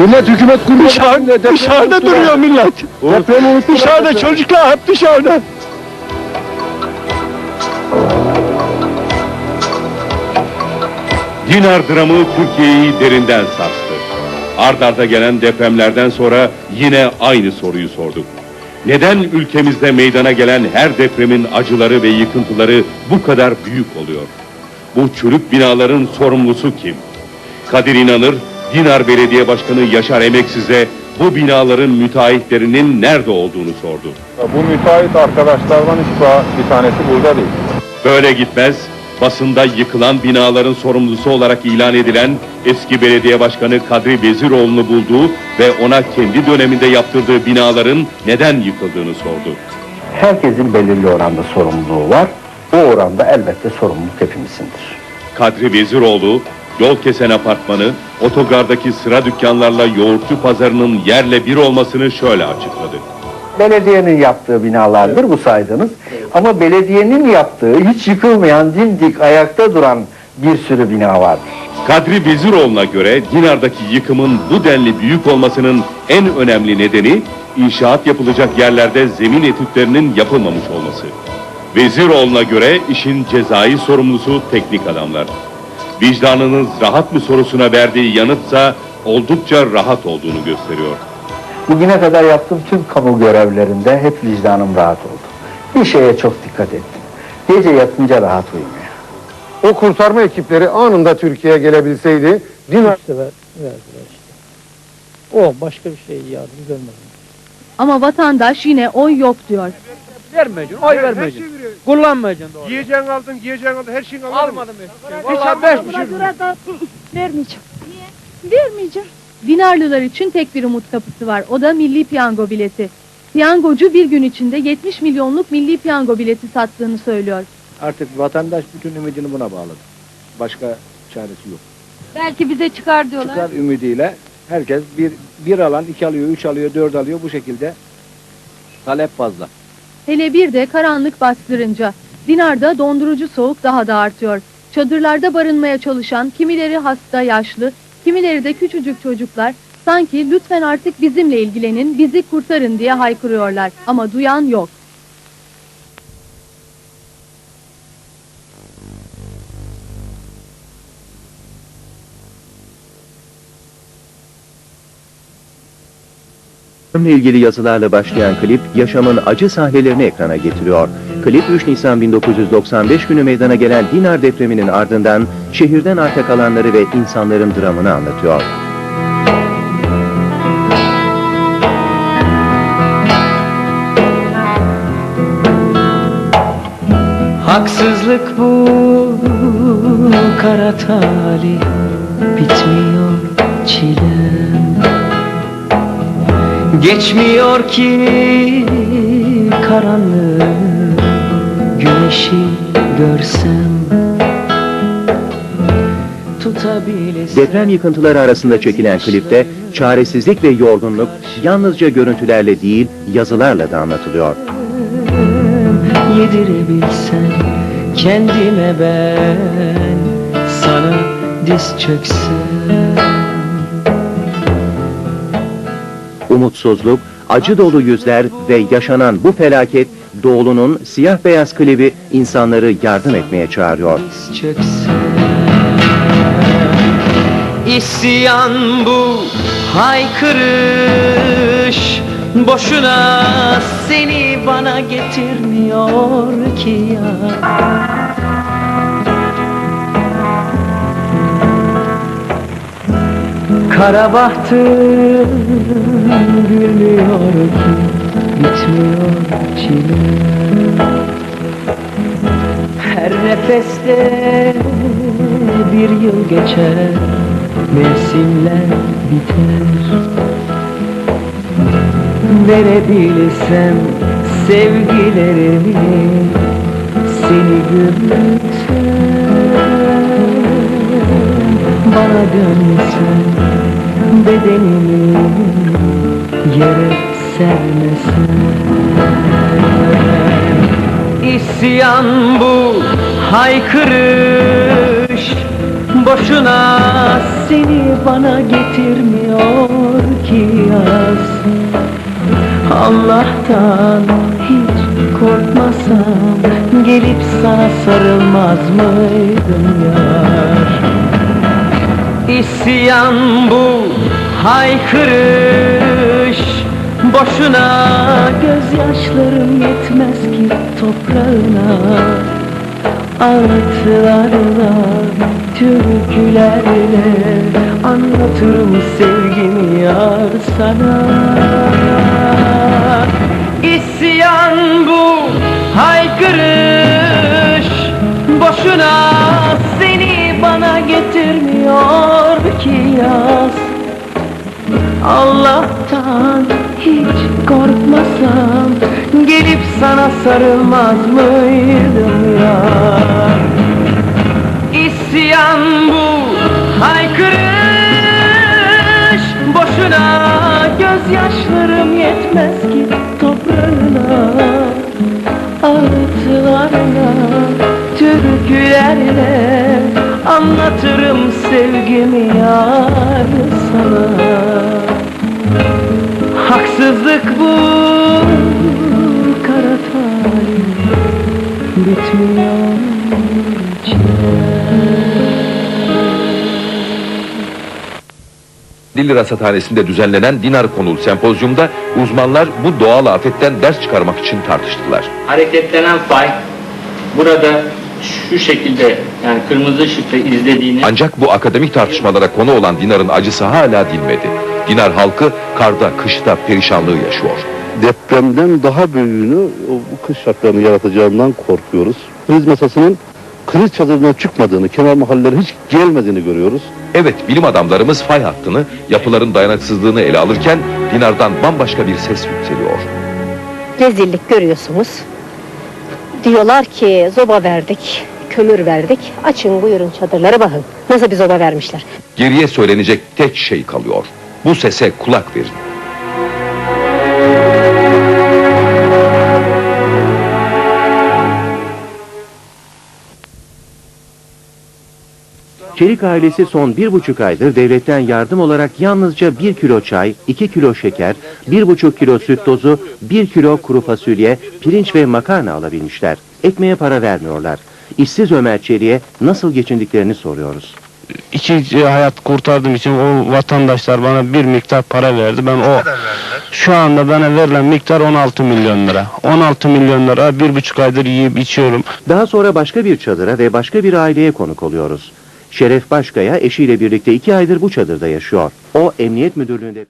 Millet hükümet kurmuş. Dışarıda, dışarıda duruyor millet. Depremi. Dışarıda çocuklar hep dışarıda. Dinar dramı Türkiye'yi derinden sarstı. Ard arda gelen depremlerden sonra yine aynı soruyu sorduk. Neden ülkemizde meydana gelen her depremin acıları ve yıkıntıları bu kadar büyük oluyor? Bu çürük binaların sorumlusu kim? Kadir İnanır, Dinar Belediye Başkanı Yaşar Emeksiz'e bu binaların müteahhitlerinin nerede olduğunu sordu. Bu müteahhit arkadaşlardan hiç bir tanesi burada değil. Böyle gitmez, basında yıkılan binaların sorumlusu olarak ilan edilen eski belediye başkanı Kadri Veziroğlu'nu bulduğu ve ona kendi döneminde yaptırdığı binaların neden yıkıldığını sordu. Herkesin belirli oranda sorumluluğu var. O oranda elbette sorumluluk hepimizindir. Kadri Veziroğlu, yol kesen apartmanı, otogardaki sıra dükkanlarla yoğurtçu pazarının yerle bir olmasını şöyle açıkladı. Belediyenin yaptığı binalardır bu saydığınız. Ama belediyenin yaptığı hiç yıkılmayan dimdik ayakta duran bir sürü bina vardır. Kadri Veziroğlu'na göre Dinar'daki yıkımın bu denli büyük olmasının en önemli nedeni inşaat yapılacak yerlerde zemin etütlerinin yapılmamış olması. Veziroğlu'na göre işin cezai sorumlusu teknik adamlar. Vicdanınız rahat mı sorusuna verdiği yanıtsa oldukça rahat olduğunu gösteriyor. Bugüne kadar yaptığım tüm kamu görevlerinde hep vicdanım rahat oldu. Bir şeye çok dikkat ettim. Gece yatınca rahat uyumaya. O kurtarma ekipleri anında Türkiye'ye gelebilseydi Dinar İşte ver, verdiler işte. O başka bir şey yardım görmedim. Ama vatandaş yine oy yok diyor. Vermeyeceksin, oy vermeyeceksin. Kullanmayacaksın doğru. Yiyeceğin aldın, giyeceğin aldın, her şeyini aldın. Almadım hiçbir şey. Vallahi beş bir şey. Vermeyeceğim. Vermeyeceğim. Dinarlılar için tek bir umut kapısı var. O da milli piyango bileti. Piyangocu bir gün içinde 70 milyonluk milli piyango bileti sattığını söylüyor. Artık vatandaş bütün ümidini buna bağladı. Başka çaresi yok. Belki bize çıkar diyorlar. Çıkar ümidiyle herkes bir, bir alan, iki alıyor, üç alıyor, dört alıyor bu şekilde talep fazla. Hele bir de karanlık bastırınca. Dinar'da dondurucu soğuk daha da artıyor. Çadırlarda barınmaya çalışan kimileri hasta yaşlı, kimileri de küçücük çocuklar sanki lütfen artık bizimle ilgilenin, bizi kurtarın diye haykırıyorlar. Ama duyan yok. İle ilgili yazılarla başlayan klip yaşamın acı sahnelerini ekrana getiriyor. Klip 3 Nisan 1995 günü meydana gelen Dinar depreminin ardından şehirden arta kalanları ve insanların dramını anlatıyor. Haksızlık bu kara talih Bitmiyor çilem Geçmiyor ki karanlık Güneşi görsem Deprem yıkıntıları arasında çekilen klipte çaresizlik ve yorgunluk yalnızca görüntülerle değil yazılarla da anlatılıyor. Yedirebilsem kendime ben Sana diz çöksem Umutsuzluk, acı dolu yüzler ve yaşanan bu felaket Doğulu'nun siyah beyaz klibi insanları yardım etmeye çağırıyor. İsyan bu haykırış Boşuna seni bana getirmiyor ki ya Kara bahtım gülmüyor ki Bitmiyor çile. Her nefeste bir yıl geçer Mevsimler biter. Verebilsem sevgilerimi Seni gülsem Bana dönsen bedenimi Yere sermesen İsyan bu haykırış Boşuna seni bana getirmiyor ki yaz. Allah'tan hiç korkmasam Gelip sana sarılmaz mıydım yar? İsyan bu haykırış. Boşuna gözyaşlarım yetmez ki toprağına. Ağıtlarla, türkülerle Anlatırım sevgimi yar sana Allah'tan hiç korkmasam Gelip sana sarılmaz mıydım ya? İsyan bu haykırış Boşuna gözyaşlarım yetmez ki toprağına. Ağıtlarla, türkülerle Anlatırım sevgimi yar sana Haksızlık bu kara talih Bitmiyor Dil Rasathanesi'nde düzenlenen Dinar konulu sempozyumda uzmanlar bu doğal afetten ders çıkarmak için tartıştılar. hareketlenen fay burada şu şekilde yani kırmızı ışıkta izlediğini Ancak bu akademik tartışmalara konu olan Dinar'ın acısı hala dinmedi. Dinar halkı karda, kışta perişanlığı yaşıyor. Depremden daha büyüğünü o, bu kış şartlarını yaratacağından korkuyoruz. Kriz masasının kriz çadırından çıkmadığını, kenar mahallelere hiç gelmediğini görüyoruz. Evet bilim adamlarımız fay hattını, yapıların dayanıksızlığını ele alırken Dinar'dan bambaşka bir ses yükseliyor. rezillik görüyorsunuz. Diyorlar ki zoba verdik, kömür verdik. Açın buyurun çadırlara bakın. Nasıl bir zoba vermişler. Geriye söylenecek tek şey kalıyor. Bu sese kulak verin. Çelik ailesi son bir buçuk aydır devletten yardım olarak yalnızca bir kilo çay, iki kilo şeker, bir buçuk kilo süt tozu, bir kilo kuru fasulye, pirinç ve makarna alabilmişler. Ekmeğe para vermiyorlar. İşsiz Ömer Çelik'e nasıl geçindiklerini soruyoruz. İki hayat kurtardığım için o vatandaşlar bana bir miktar para verdi. Ben o şu anda bana verilen miktar 16 milyon lira. 16 milyon lira bir buçuk aydır yiyip içiyorum. Daha sonra başka bir çadıra ve başka bir aileye konuk oluyoruz. Şeref Başkaya eşiyle birlikte iki aydır bu çadırda yaşıyor. O emniyet müdürlüğünde...